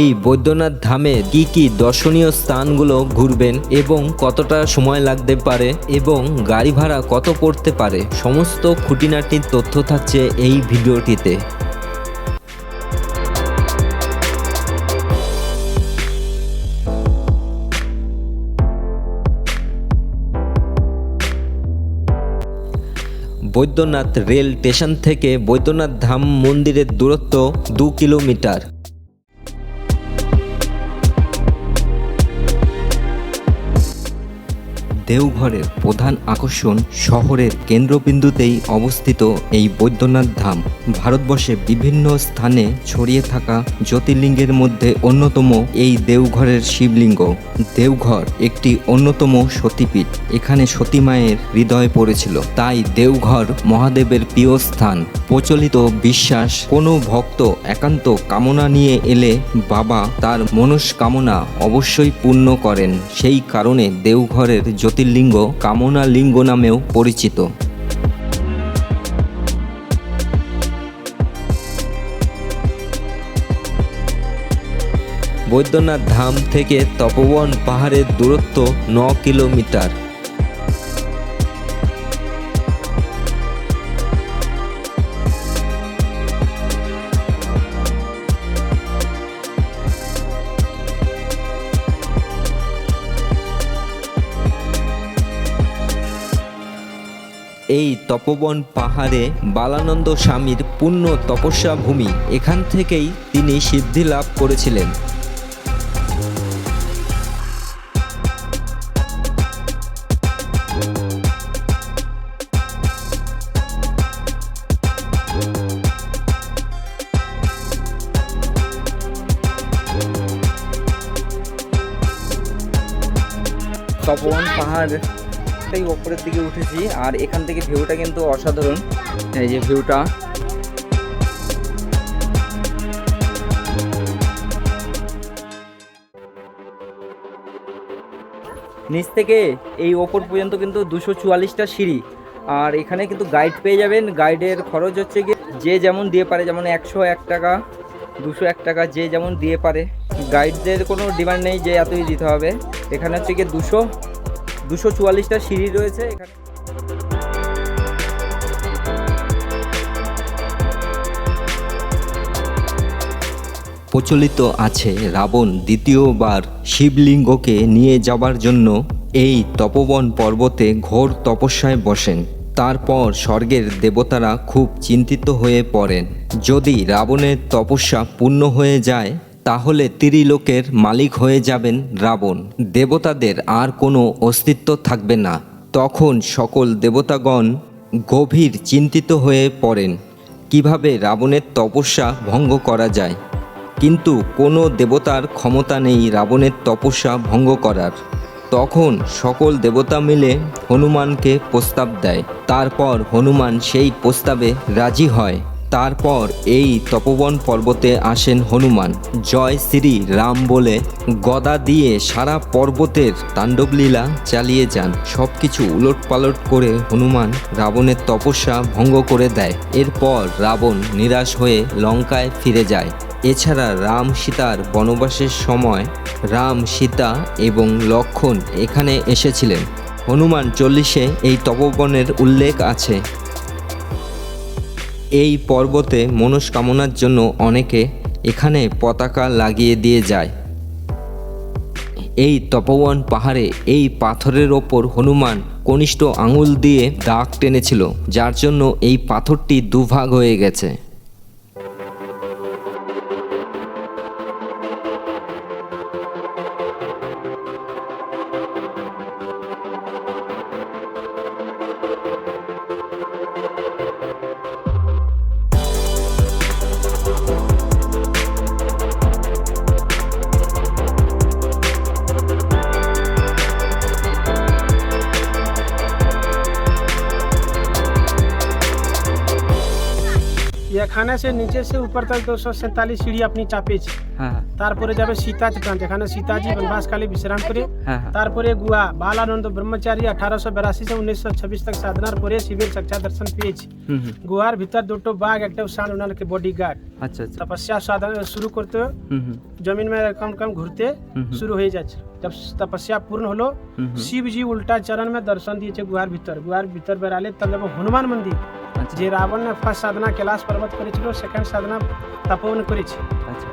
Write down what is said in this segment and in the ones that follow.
এই বৈদ্যনাথ ধামে কি কি দর্শনীয় স্থানগুলো ঘুরবেন এবং কতটা সময় লাগতে পারে এবং গাড়ি ভাড়া কত পড়তে পারে, সমস্ত খুঁটিনাটির তথ্য থাকছে এই ভিডিওটিতে। বৈদ্যনাথ রেল স্টেশন থেকে বৈদ্যনাথ ধাম মন্দিরের দূরত্ব দু কিলোমিটার। দেওঘরের প্রধান আকর্ষণ শহরের কেন্দ্রবিন্দুতেই অবস্থিত এই বৈদ্যনাথ ধাম। ভারতবর্ষে বিভিন্ন স্থানে ছড়িয়ে থাকা জ্যোতির্লিঙ্গের মধ্যে অন্যতম এই দেওঘরের শিবলিঙ্গ। দেওঘর একটি অন্যতম সতীপীঠ। এখানে সতী মায়ের হৃদয় পড়েছিল। তাই দেওঘর মহাদেবের প্রিয় স্থান। প্রচলিত বিশ্বাস, কোনো ভক্ত একান্ত কামনা নিয়ে এলে বাবা তার মনস্কামনা অবশ্যই পূর্ণ করেন। সেই কারণে দেওঘরের জ্যোতির্লিঙ্গ কামনা লিঙ্গ নামেও পরিচিত। বৈদ্যনাথ ধাম থেকে তপবন পাহাড়ের দূরত্ব ন কিলোমিটার। এই তপবন পাহাড়ে বালানন্দ স্বামীর পূর্ণ তপস্যা ভূমি। এখান থেকেই তিনি সিদ্ধি লাভ করেছিলেন। তপবন পাহাড় থেকে ওপরের দিকে উঠেছি, আর এখান থেকে ভিউটা কিন্তু অসাধারণ। এই যে ভিউটা। নিচ থেকে এই ওপর পর্যন্ত কিন্তু দুশো চুয়াল্লিশটা সিঁড়ি। আর এখানে কিন্তু গাইড পেয়ে যাবেন। গাইডের খরচ হচ্ছে গিয়ে যে যেমন দিয়ে পারে, যেমন একশো এক টাকা, দুশো এক টাকা, যে যেমন দিয়ে পারে। গাইডদের কোনো ডিমান্ড নেই যে এতই দিতে হবে। এখানে হচ্ছে গিয়ে দুশো দুশো চুয়াল্লিশটা সিঁড়ি রয়েছে এখানে। প্রচলিত আছে রাবণ দ্বিতীয়বার শিবলিঙ্গকে নিয়ে যাবার জন্য এই তপবন পর্বতে ঘোর তপস্যায় বসেন। তারপর স্বর্গের দেবতারা খুব চিন্তিত হয়ে পড়েন। যদি রাবণের তপস্যা পূর্ণ হয়ে যায় তাহলে ত্রিলোকের মালিক হয়ে যাবেন রাবণ। দেবতাদের আর কোনো অস্তিত্ব থাকবে না। তখন সকল দেবতাগণ গভীর চিন্তিত হয়ে পড়েন, কীভাবে রাবণের তপস্যা ভঙ্গ করা যায়। কিন্তু কোনো দেবতার ক্ষমতা নেই রাবণের তপস্যা ভঙ্গ করার। তখন সকল দেবতা মিলে হনুমানকে প্রস্তাব দেয়। তারপর হনুমান সেই প্রস্তাবে রাজি হয়। তারপর এই তপবন পর্বতে আসেন হনুমান। জয় শ্রী রাম বলে গদা দিয়ে সারা পর্বতের তাণ্ডবলীলা চালিয়ে যান। সব কিছু উলট পালট করে হনুমান রাবণের তপস্যা ভঙ্গ করে দেয়। এরপর রাবণ নিরাশ হয়ে লঙ্কায় ফিরে যায়। এছাড়া রাম সীতার বনবাসের সময় রাম সীতা এবং লক্ষণ এখানে এসেছিলেন। হনুমান চল্লিশে এই তপবনের উল্লেখ আছে। এই পর্বতে মনস্কামনার জন্য অনেকে এখানে পতাকা লাগিয়ে দিয়ে যায়। এই তপোবন পাহাড়ে এই পাথরের ওপর হনুমান কনিষ্ঠ আঙুল দিয়ে দাগ টেনেছিল, যার জন্য এই পাথরটি দুভাগ হয়ে গেছে। এখানে সে নিচে সে উপর তাল দুশো সেতাল্লিশ সিঁড়ি আপনি চাপেছে তারপরে যাবে সীতা চিতান যেখানে সীতাজি বনবাসকালে বিশ্রাম করে। তারপরে গুয়া বালানন্দ ব্রহ্মচারী আঠারোশো বিরাশি থেকে উনিশশো ছাব্বিশ তক সাধনার পরে শিবির চক্ষা দর্শন পেয়েছে। গুহার ভিতর দুটো বাঘ একটা সান ওনার বডি গার্ড তপস্যা সাধন শুরু করতে জমিন মে কম কম ঘুরতে শুরু হয়ে যাচ্ছে। कम घूरते হুম হুম शुरू हो जाए जब तपस्या पूर्ण हलो হুম হুম। शिव जी उल्टा चरण में दर्शन दिए गुहार भीतर गुहार भीतर बेराले तब जब हनुमान मंदिर আচ্ছা যে রাবণ ফার্স্ট সাধনা कैलाश पर्वत করেছিল সেকেন্ড সাধনা তপন করেছে আচ্ছা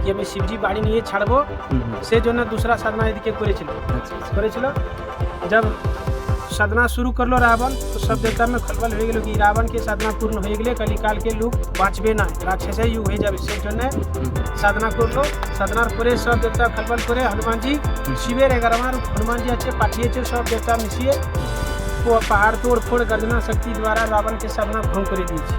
কি আমি শিবজি বাড়ি নিয়ে ছাড়বো হুম হুম সেই জন্য দুসরা সাধনা এদিকে করেছিল আচ্ছা আচ্ছা করেছিল जब साधना शुरू करलो रावण तो सब देवता में खलबल হয়ে গেল কি রাবণ के साधना पूर्ण হয়ে গেলে কলিকাল के लोग বাঁচবে না রাক্ষসে যুগ হয়ে যাবে সেই জন্য হুম হুম। সাধনা করলো সাধনার পরে সব দেবতা খলবল করে হনুমানজি শিবের এগারোবার হনুমানজি আছে পাঠিয়েছে সব দেবতা মিশিয়ে ও পাহাড় তোড় ফোড় গর্জনা শক্তি দ্বারা রাবণকে সাধনা ভঙ্গ করে দিয়েছে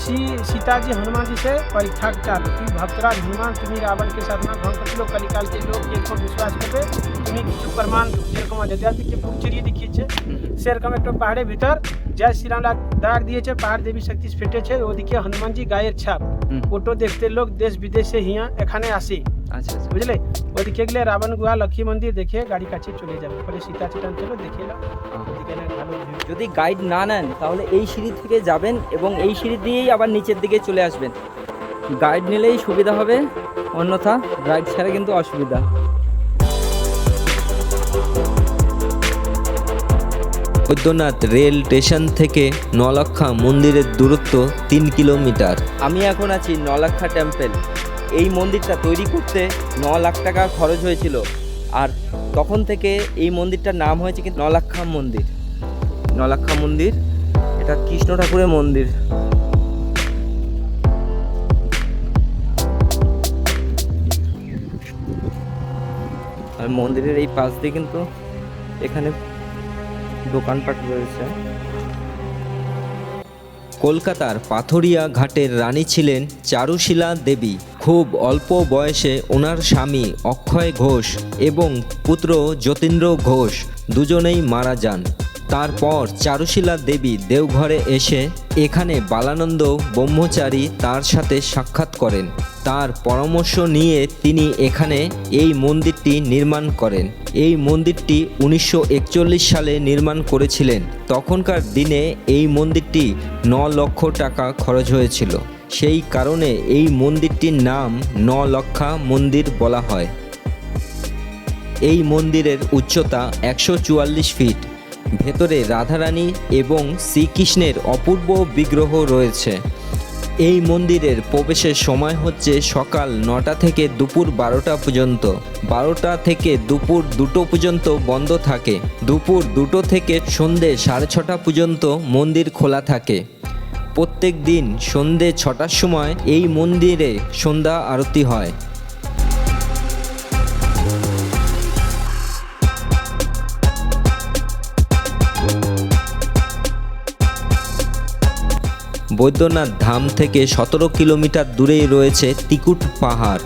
सी सीता जी हनुमान जी से परीक्षा चाहते कि भक्तराज हनुमान तुम्हें रावण के साथ में भंग लोग कलिकाल के लोग एक को विश्वास करते तुम्हें कि प्रमाण जेरकम अयोध्या के पुचरिए छे। हम्म। सेरकम एक पहाड़े भीतर जय श्री राम दाग दिए छे पहाड़ देवी शक्ति फेटे छे वो देखिए हनुमान जी गायर छाप। हम्म। फ़ोटो देखते लोग देश विदेश से हिया एखने आसी। আচ্ছা আচ্ছা। বুঝলে? ওদিকে গেলে রাবণ গুহা লক্ষ্মী মন্দির দেখে গাড়ি কাছে চলে যাবে। ফলে সীতা চিটান চলো দেখে নাও। যদি গাইড না নেন তাহলে এই সিঁড়ি থেকে যাবেন এবং এই সিঁড়ি দিয়েই আবার নিচের দিকে চলে আসবেন। গাইড নিলেই সুবিধা হবে অন্যথা গাইড ছাড়া কিন্তু অসুবিধা। বৈদ্যনাথ রেল স্টেশন থেকে নলক্ষা মন্দিরের দূরত্ব তিন কিলোমিটার। আমি এখন আছি নলাক্ষা টেম্পল এই মন্দিরটা তৈরি করতে ন লাখ টাকা খরচ হয়েছিল। আর তখন থেকে এই মন্দিরটার নাম হয়েছে কিন্তু নলাক্ষা মন্দির। নলাক্ষা মন্দির, এটা কৃষ্ণ ঠাকুরের মন্দির। আর মন্দিরের এই পাশ দিয়ে কিন্তু এখানে দোকানপাট রয়েছে। কলকাতার পাথরিয়া ঘাটের রানী ছিলেন চারুশীলা দেবী। খুব অল্প বয়সে ওনার স্বামী অক্ষয় ঘোষ এবং পুত্র যতীন্দ্র ঘোষ দুজনেই মারা যান। তারপর চারুশীলা দেবী দেওঘরে এসে এখানে বালানন্দ ব্রহ্মচারী তার সাথে সাক্ষাৎ করেন। তার পরামর্শ নিয়ে তিনি এখানে এই মন্দিরটি নির্মাণ করেন। এই মন্দিরটি উনিশশো একচল্লিশ সালে নির্মাণ করেছিলেন। তখনকার দিনে এই মন্দিরটি ন লক্ষ টাকা খরচ হয়েছিল। সেই কারণে এই মন্দিরটির নাম ন লক্ষা মন্দির বলা হয়। এই মন্দিরের উচ্চতা একশো চুয়াল্লিশ ফিট। ভেতরে রাধারানী এবং শ্রীকৃষ্ণের অপূর্ব বিগ্রহ রয়েছে। এই মন্দিরের প্রবেশের সময় হচ্ছে সকাল নটা থেকে দুপুর বারোটা পর্যন্ত। বারোটা থেকে দুপুর দুটো পর্যন্ত বন্ধ থাকে। দুপুর দুটো থেকে সন্ধে সাড়ে ছটা পর্যন্ত মন্দির খোলা থাকে। প্রত্যেক দিন সন্ধে ছটার সময় এই মন্দিরে সন্ধ্যা আরতি হয়। বৈদ্যনাথ ধাম থেকে সতেরো কিলোমিটার দূরেই রয়েছে তিকুট পাহাড়।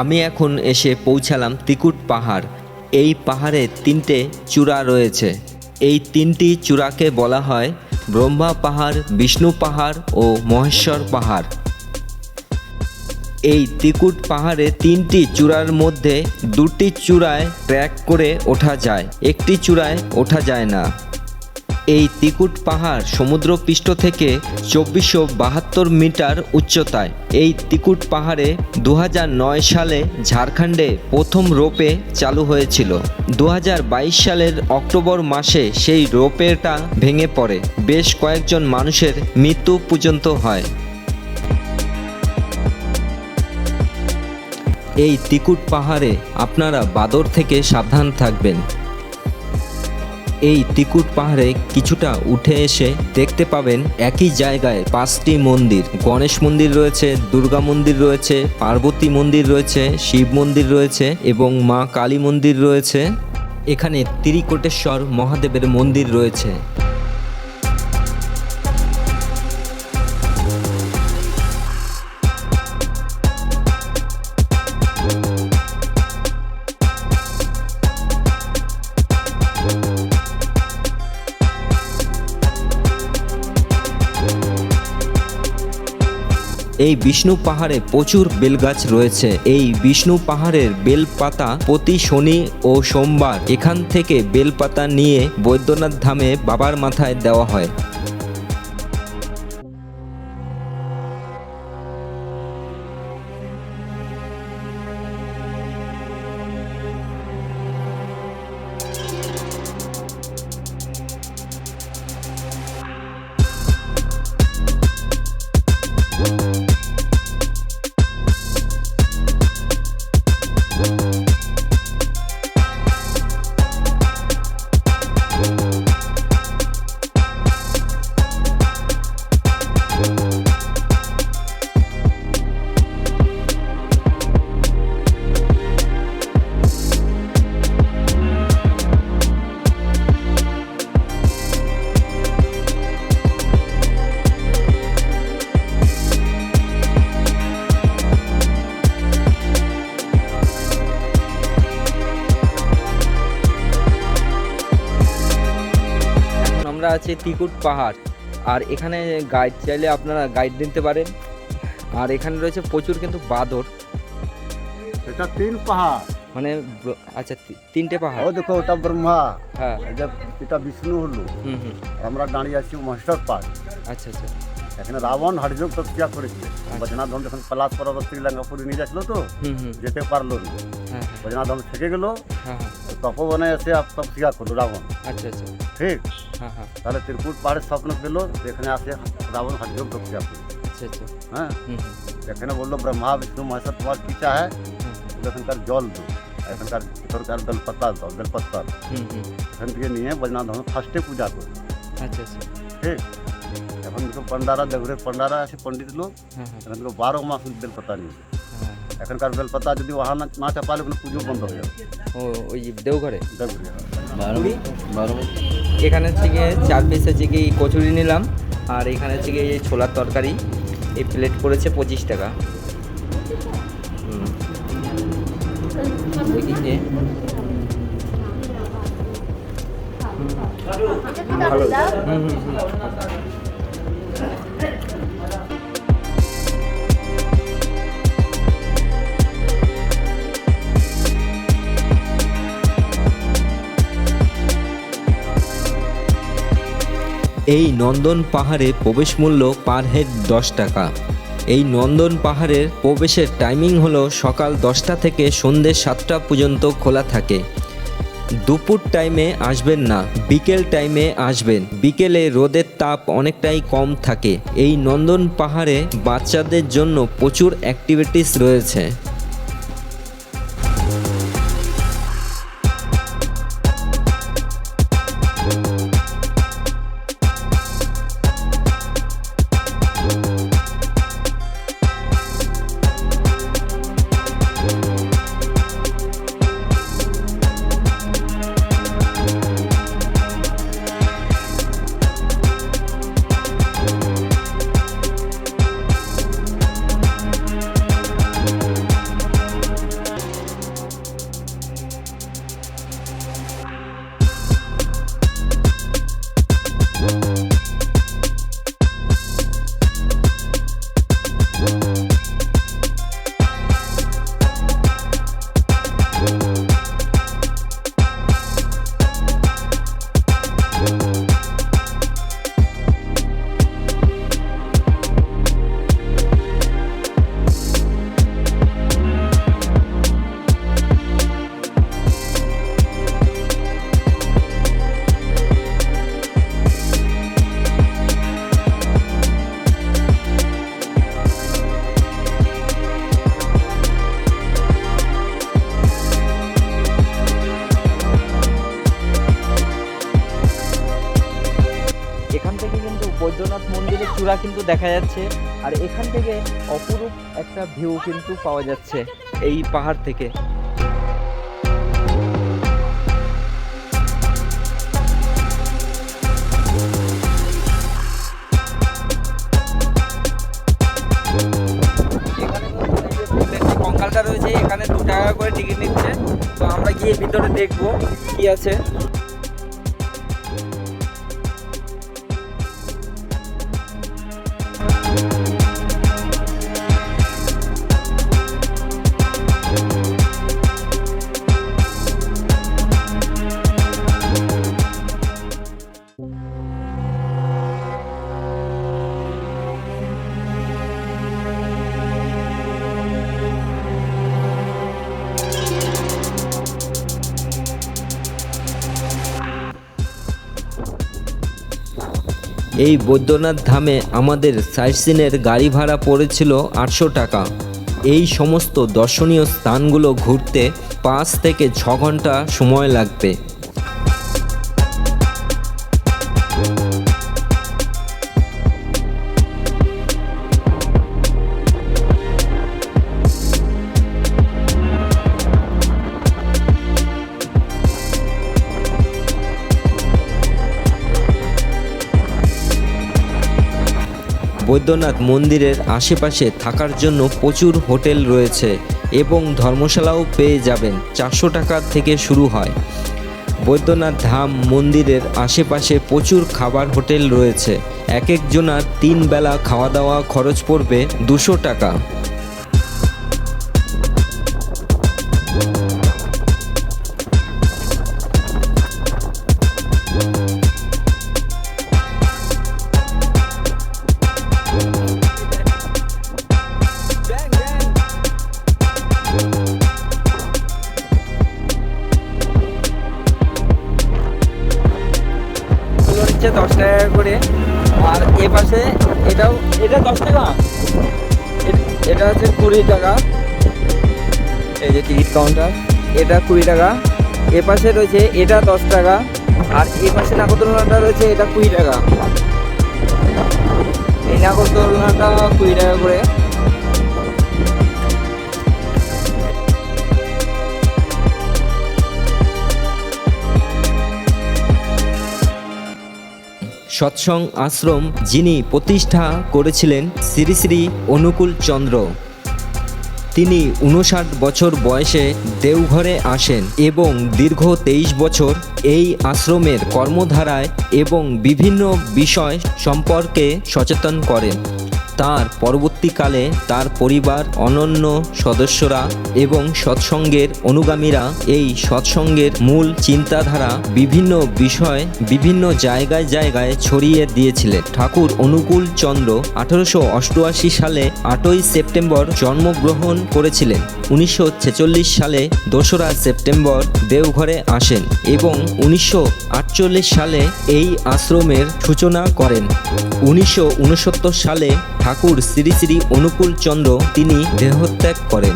আমি এখন এসে পৌঁছালাম তিকুট পাহাড়। এই পাহাড়ে তিনটে চূড়া রয়েছে। এই তিনটি চূড়াকে বলা হয় ব্রহ্মা পাহাড়, বিষ্ণু পাহাড় ও মহেশ্বর পাহাড়। এই ত্রিকুট পাহাড়ে তিনটি চূড়ার মধ্যে দুটি চূড়ায় ট্র্যাক করে ওঠা যায়, একটি চূড়ায় ওঠা যায় না। এই তিকুট পাহাড় সমুদ্রপৃষ্ঠ থেকে চব্বিশশো বাহাত্তর মিটার উচ্চতায়। এই তিকুট পাহাড়ে দু হাজার নয় সালে ঝাড়খণ্ডে প্রথম রোপে চালু হয়েছিল। দু হাজার বাইশ সালের অক্টোবর মাসে সেই রোপেটা ভেঙে পড়ে। বেশ কয়েকজন মানুষের মৃত্যু পর্যন্ত হয়। এই তিকুট পাহাড়ে আপনারা বাদর থেকে সাবধান থাকবেন। এই তিকুট পাহাড়ে কিছুটা উঠে এসে দেখতে পাবেন একই জায়গায় পাঁচটি মন্দির। গণেশ মন্দির রয়েছে, দুর্গা মন্দির রয়েছে, পার্বতী মন্দির রয়েছে, শিব মন্দির রয়েছে এবং মা কালী মন্দির রয়েছে। এখানে ত্রিকোটেশ্বর মহাদেবের মন্দির রয়েছে। এই বিষ্ণু পাহাড়ে প্রচুর বেলগাছ রয়েছে। এই বিষ্ণু পাহাড়ের বেলপাতা প্রতি শনি ও সোমবার এখান থেকে বেলপাতা নিয়ে বৈদ্যনাথ ধামে বাবার মাথায় দেওয়া হয়। আছি তিকুট পাহাড়। আর এখানে গাইড চাইলে আপনারা গাইড নিতে পারেন। আর এখানে রয়েছে প্রচুর কিন্তু বাদর। এটা তিন পাহাড়। মানে আচ্ছা তিনটে পাহাড়। ও দেখো ওটা ব্রহ্মা। হ্যাঁ। এটা এটা বিষ্ণু হলো। হুম হুম। আমরা দাঁড়িয়ে আছি মাস্টার পার্ক। আচ্ছা আচ্ছা। এখানে রাবণ হাড়যোগ তপস্যা করেছে। বজনাধন যখন পলাশ পর্বত শ্রীলঙ্কাপুরে নিয়ে যাচ্ছিল তো হুম হুম। যেতে পারল না। হ্যাঁ হ্যাঁ। বজনাধন থেকে গেল। হ্যাঁ। তপবনে এসে আপ তপস্যা করল রাবণ। আচ্ছা আচ্ছা। ঠিক? হ্যাঁ হ্যাঁ। তাহলে ত্রিকুট পাহাড়ের স্বপ্ন পেল এখানে আসে রাবণ হাড়যোগ তপস্যা করে আচ্ছা আচ্ছা। হ্যাঁ? হুম হুম। এখানে বলল ব্রহ্মা বিষ্ণু মহেশ্বর তোমার কি চায় হুম, এখানকার জল দো। এখানকার এখানকার বেলপাতা দাও বেলপাতা হুম হুম। এখান থেকে নিয়ে বজনাধন ফার্স্টে পূজা করো। আচ্ছা আচ্ছা। ঠিক? এখন দেখো পন্ডারা দেঘুরের পন্ডারা আছে পণ্ডিত লোক। হ্যাঁ হ্যাঁ। এখান থেকে বারো মাস বেলপাতা নিয়ে। যায়। হ্যাঁ। এখানকার বেলপাতা যদি ওহা না না চাপালে কোনো পুজো বন্ধ হয়ে যাবে। ও ওই যে দেওঘরে? দেঘুরে কুড়ি? এখানে থেকে চার পিস হচ্ছে কি কচুরি নিলাম আর এখানে হচ্ছে কি এই ছোলার তরকারি এই প্লেট পড়েছে পঁচিশ টাকা। ভালো হুম হুম হুম। এই নন্দন পাহাড়ে প্রবেশ মূল্য পার হেড দশ টাকা। এই নন্দন পাহাড়ের প্রবেশের টাইমিং হলো সকাল দশটা থেকে সন্ধ্যে সাতটা পর্যন্ত খোলা থাকে। দুপুর টাইমে আসবেন না, বিকেল টাইমে আসবেন। বিকেলে রোদের তাপ অনেকটাই কম থাকে। এই নন্দন পাহাড়ে বাচ্চাদের জন্য প্রচুর অ্যাক্টিভিটিস রয়েছে। কিন্তু বৈদ্যনাথ মন্দিরের চূড়া কিন্তু দেখা যাচ্ছে। আর এখান থেকে অপরূপ একটা ভিউ কিন্তু পাওয়া যাচ্ছে এই পাহাড় থেকে। কঙ্কালটা রয়েছে, এখানে দু টাকা করে টিকিট নিচ্ছে। তো আমরা গিয়ে ভিতরে দেখব কি আছে। এই বৈদ্যনাথ ধামে আমাদের সাইটসিনের গাড়ি ভাড়া পড়েছিল আটশো টাকা। এই সমস্ত দর্শনীয় স্থানগুলো ঘুরতে পাঁচ থেকে ছ ঘণ্টা সময় লাগবে। বৈদ্যনাথ মন্দিরের আশেপাশে থাকার জন্য প্রচুর হোটেল রয়েছে এবং ধর্মশালাও পেয়ে যাবেন চারশো টাকা থেকে শুরু হয়। বৈদ্যনাথ ধাম মন্দিরের আশেপাশে প্রচুর খাবার হোটেল রয়েছে। এক একজনার তিন বেলা খাওয়া দাওয়া খরচ পড়বে দুশো টাকা। কাউন্টার এটা কুড়ি টাকা। এ পাশে রয়েছে, এটা দশ টাকা। আর এ পাশে নাগরদোলনাটা রয়েছে, এটা কুড়ি টাকা। এই নাগরদোলনাটা কুড়ি টাকা করে। সৎসং আশ্রম যিনি প্রতিষ্ঠা করেছিলেন শ্রী শ্রী অনুকূল চন্দ্র। তিনি উনষাট বছর বয়সে দেওঘরে আসেন এবং দীর্ঘ তেইশ বছর এই আশ্রমের কর্মধারায় এবং বিভিন্ন বিষয় সম্পর্কে সচেতন করেন। তার পরবর্তীকালে তার পরিবার, অনন্য সদস্যরা এবং সৎসঙ্গের অনুগামীরা এই সৎসঙ্গের মূল চিন্তাধারা বিভিন্ন বিষয় বিভিন্ন জায়গায় জায়গায় ছড়িয়ে দিয়েছিলেন। ঠাকুর অনুকূল চন্দ্র আঠারোশো অষ্টআশি সালে আটই সেপ্টেম্বর জন্মগ্রহণ করেছিলেন। উনিশশো ছেচল্লিশ সালে দোসরা সেপ্টেম্বর দেওঘরে আসেন এবং উনিশশো আটচল্লিশ সালে এই আশ্রমের সূচনা করেন। উনিশশো উনসত্তর সালে ঠাকুর শ্রী শ্রী অনুকূল চন্দ্র তিনি দেহত্যাগ করেন।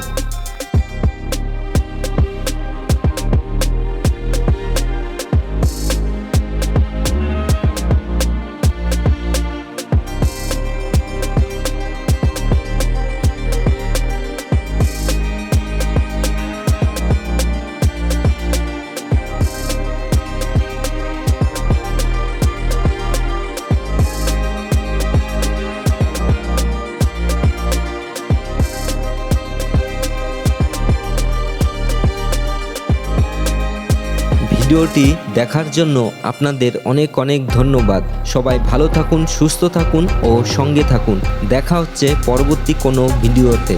ভিডিওটি দেখার জন্য আপনাদের অনেক অনেক ধন্যবাদ। সবাই ভালো থাকুন, সুস্থ থাকুন ও সঙ্গে থাকুন। দেখা হচ্ছে পরবর্তী কোনো ভিডিওতে।